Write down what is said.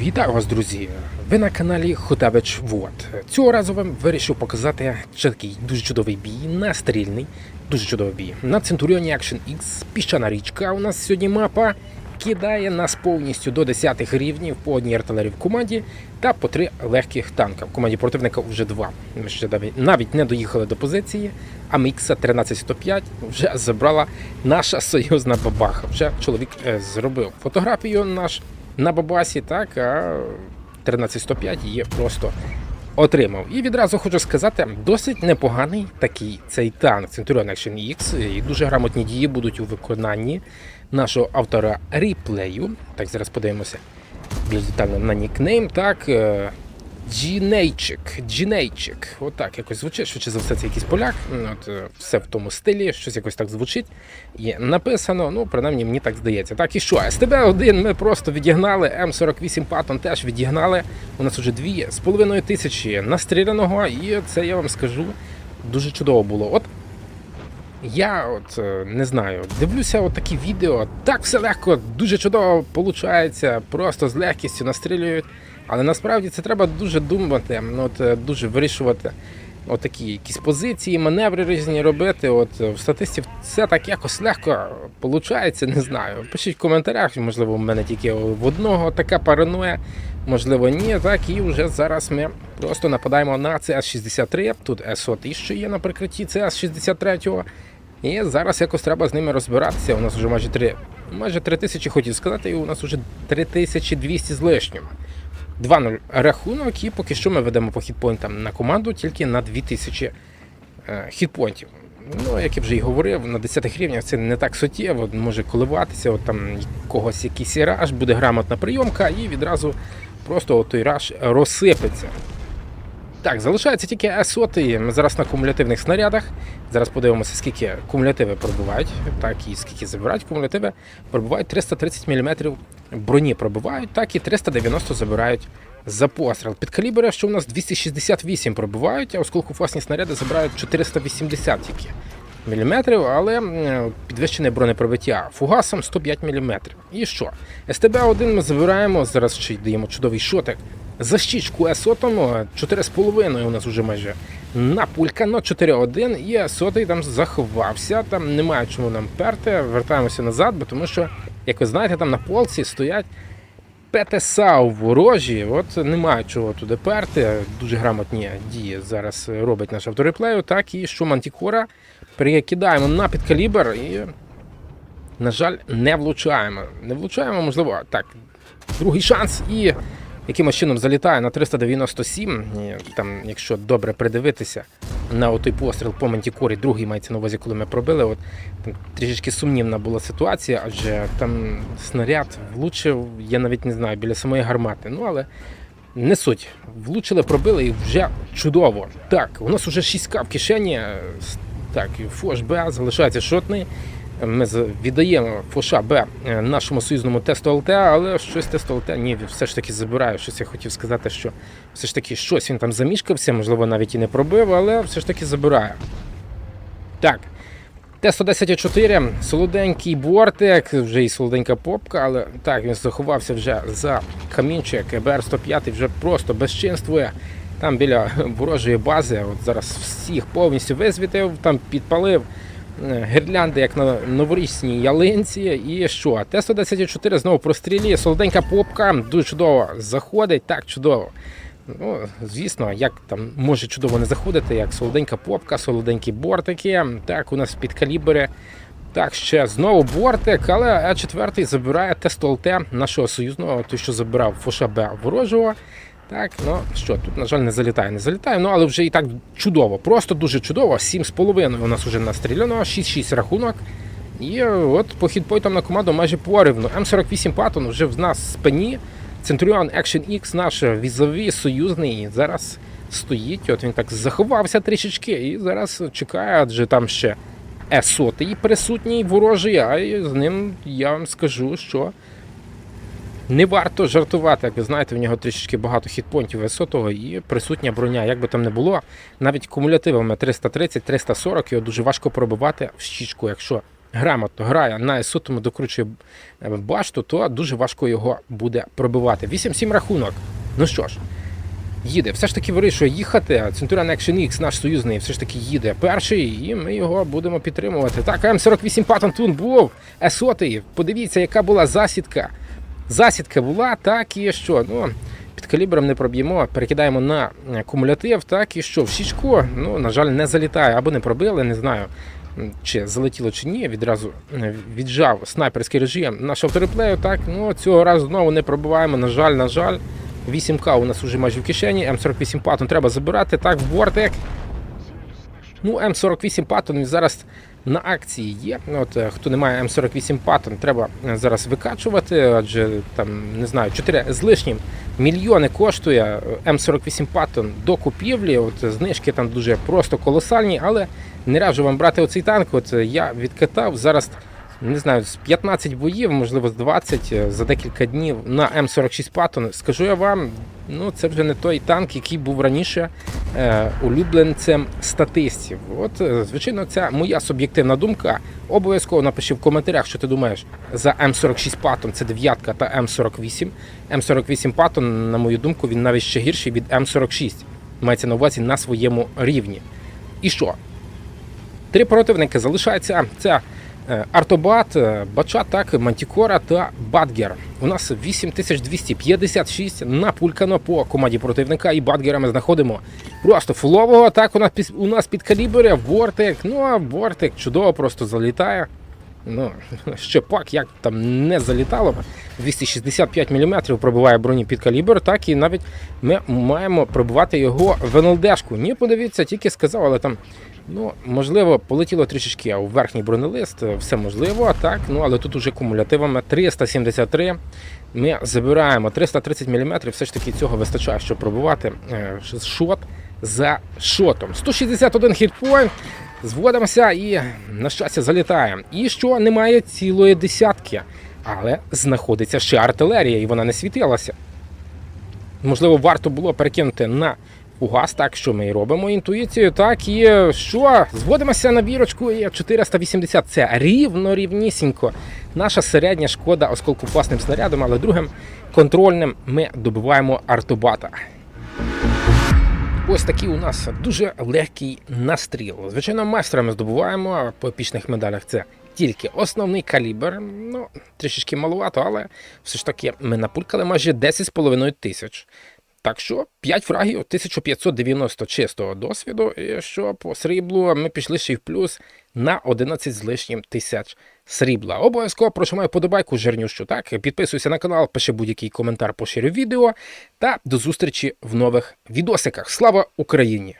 Вітаю вас, друзі! Ви на каналі Хотевич Вот. Цього разу вам вирішив показати такий дуже чудовий бій, настрільний, дуже чудовий бій. На Centurion Action X піщана річка. У нас сьогодні мапа кидає нас повністю до 10 рівнів по одній артилерії в команді та по три легких танка. В команді противника вже два. Ми ще навіть не доїхали до позиції, а Мікса 13105 вже забрала наша союзна бабаха. Вже чоловік е, зробив фотографію наш на бабасі, так, а 13105 її просто отримав. І відразу хочу сказати, досить непоганий такий цей танк Centurion Action X. І дуже грамотні дії будуть у виконанні нашого автора ріплею. Так, зараз подивимося більш детально на нікнейм. Так, е, Джінейчик, Джінейчик. Отак якось звучить. Швидше за все, це якийсь поляк. От, е, все в тому стилі, щось якось так звучить. І написано, ну, принаймні, мені так здається. Так, і що? СТБ-1 ми просто відігнали, М48 Патон теж відігнали. У нас з половиною тисячі настріляного, і це я вам скажу дуже чудово було. От я от е, не знаю, дивлюся от такі відео, так все легко, дуже чудово виходить, просто з легкістю настрілюють. Але насправді це треба дуже думати, ну, от, е, дуже вирішувати от такі якісь позиції, маневри різні робити. От е, в статистів це так якось легко виходить, не знаю. Пишіть в коментарях, можливо, в мене тільки в одного така параноя, можливо, ні. Так, і вже зараз ми просто нападаємо на CS-63. Тут S1 ще є на прикритті CS-63. І зараз якось треба з ними розбиратися. У нас вже майже 3, майже 3 тисячі хотів сказати, і у нас вже 3200 з лишнім. 2-0 рахунок, і поки що ми ведемо по хітпойнтам на команду тільки на 2000 е, хітпойнтів. Ну, як я вже і говорив, на 10 рівнях це не так суттєво, може коливатися, от там когось якийсь раш, буде грамотна прийомка, і відразу просто той раш розсипеться. Так, залишається тільки С-соти. Ми зараз на кумулятивних снарядах. Зараз подивимося, скільки кумулятиви пробувають, так і скільки забирають кумулятиви. Пробувають 330 мм броні пробувають, так і 390 забирають за постріл. Під калібри, що у нас 268 пробувають, а осколкофосні снаряди забирають 480 тільки міліметрів, але підвищене бронепробиття фугасом 105 мм. І що? СТБ-1 ми забираємо, зараз ще й даємо чудовий шотик. За щічку С-сотому 4,5 у нас вже майже на пулька, но 4-1 і сотий там заховався, там немає чому нам перти. Вертаємося назад, бо тому що, як ви знаєте, там на полці стоять ПТСАУ ворожі, от немає чого туди перти. Дуже грамотні дії зараз робить наш автореплею. Так і що Мантікора перекидаємо на підкалібр і, на жаль, не влучаємо. Не влучаємо, можливо, так. Другий шанс і якимось чином залітає на 397. І, там, якщо добре придивитися на той постріл по Мантікорі, другий мається на увазі, коли ми пробили. От там трішечки сумнівна була ситуація, адже там снаряд влучив, я навіть не знаю, біля самої гармати. Ну але не суть. Влучили, пробили і вже чудово. Так, у нас вже 6к в кишені. Так, Фош Б залишається шотний. Ми віддаємо Фоша Б е, нашому союзному тесту ЛТ, але щось тесту ЛТ ні, все ж таки забираю. Щось я хотів сказати, що все ж таки щось він там замішкався, можливо, навіть і не пробив, але все ж таки забираю. Так. Т-110-4, солоденький бортик, вже і солоденька попка, але так, він заховався вже за камінчик, БР-105 вже просто безчинствує. Там біля ворожої бази, от зараз всіх повністю висвітив, там підпалив гірлянди, як на новорічній ялинці. І що? Т-110-4 знову прострілює, солоденька попка, дуже чудово заходить, так чудово. Ну, звісно, як там може чудово не заходити, як солоденька попка, солоденькі бортики. Так, у нас під калібри. Так, ще знову бортик, але А4 забирає тест ЛТ нашого союзного, той, що забирав Фоша ворожого. Так, ну що, тут, на жаль, не залітає, не залітає, ну але вже і так чудово, просто дуже чудово. 7,5 у нас вже настріляно, 6-6 рахунок. І от по хідпойтам на команду майже порівну. М48 Паттон вже в нас в спині. Centurion Action X наш візовий союзний зараз стоїть. От він так заховався трішечки і зараз чекає, адже там ще С-сотий присутній ворожий, а з ним я вам скажу, що не варто жартувати. Як ви знаєте, в нього трішечки багато хітпонтів С-сотого і присутня броня. Як би там не було, навіть кумулятивами 330-340 його дуже важко пробивати в щічку, якщо грамотно грає на сотому докручує е, башту, то дуже важко його буде пробивати. 8-7 рахунок. Ну що ж, їде. Все ж таки вирішує їхати. Centurion Action X, наш союзний, все ж таки їде перший, і ми його будемо підтримувати. Так, М48 Паттон тут був. Есотий. Подивіться, яка була засідка. Засідка була, так і що. Ну, під калібром не проб'ємо, перекидаємо на е, кумулятив, так і що. В щічку, ну, на жаль, не залітає або не пробили, не знаю. Чи залетіло чи ні, відразу е, віджав снайперський режим наш автореплею. Так, ну цього разу знову не пробиваємо. На жаль, на жаль. 8К у нас уже майже в кишені. М48 Паттон треба забирати. Так, в бортик. Ну, М48 Паттон він зараз на акції є. От, е, хто не має М48 патон, треба зараз викачувати, адже там, не знаю, 4 з лишнім мільйони коштує е, М48 патон до купівлі. От знижки там дуже просто колосальні, але не раджу вам брати оцей танк. От е, я відкатав зараз. Не знаю, з 15 боїв, можливо, з 20 е, за декілька днів на М46 Паттон. Скажу я вам, ну це вже не той танк, який був раніше е, улюбленцем статистів. От, е, звичайно, це моя суб'єктивна думка. Обов'язково напиши в коментарях, що ти думаєш за М46 Паттон, це дев'ятка та М48. М48 Паттон, на мою думку, він навіть ще гірший від М46. Мається на увазі на своєму рівні. І що? Три противники залишаються. Це Артобат, е, Бача, так, Мантікора та Бадгер. У нас 8256 напулькано по команді противника, і Бадгера ми знаходимо просто фулового. Так, у нас, під- калібри, Вортик. Ну, а Вортик чудово просто залітає. Ну, ще пак, як там не залітало. 265 мм пробиває броні під калібр, так і навіть ми маємо пробивати його в НЛДшку. Ні, подивіться, тільки сказав, але там, ну, можливо, полетіло трішечки, у верхній бронелист е, все можливо, так, ну, але тут уже кумулятивами 373. Ми забираємо 330 мм, все ж таки цього вистачає, щоб пробувати е, шот за шотом. 161 хітпоінт. Зводимося і на щастя залітає. І що немає цілої десятки, але знаходиться ще артилерія, і вона не світилася. Можливо, варто було перекинути на угас, так що ми і робимо інтуїцію. Так і що? Зводимося на бірочку і 480. Це рівно рівнісінько. Наша середня шкода осколкопасним снарядом, але другим контрольним ми добиваємо артобата. Ось такий у нас дуже легкий настріл. Звичайно, майстрами здобуваємо а по епічних медалях. Це тільки основний калібр. Ну, трішечки маловато, але все ж таки ми напулькали майже 10,5 тисяч. Так що 5 фрагів, 1590 чистого досвіду, і що по сріблу ми пішли ще й в плюс на 11 з лишнім тисяч срібла. Обов'язково прожимаю подобайку жирнющу, так? Підписуйся на канал, пиши будь-який коментар, поширю відео. Та до зустрічі в нових відосиках. Слава Україні!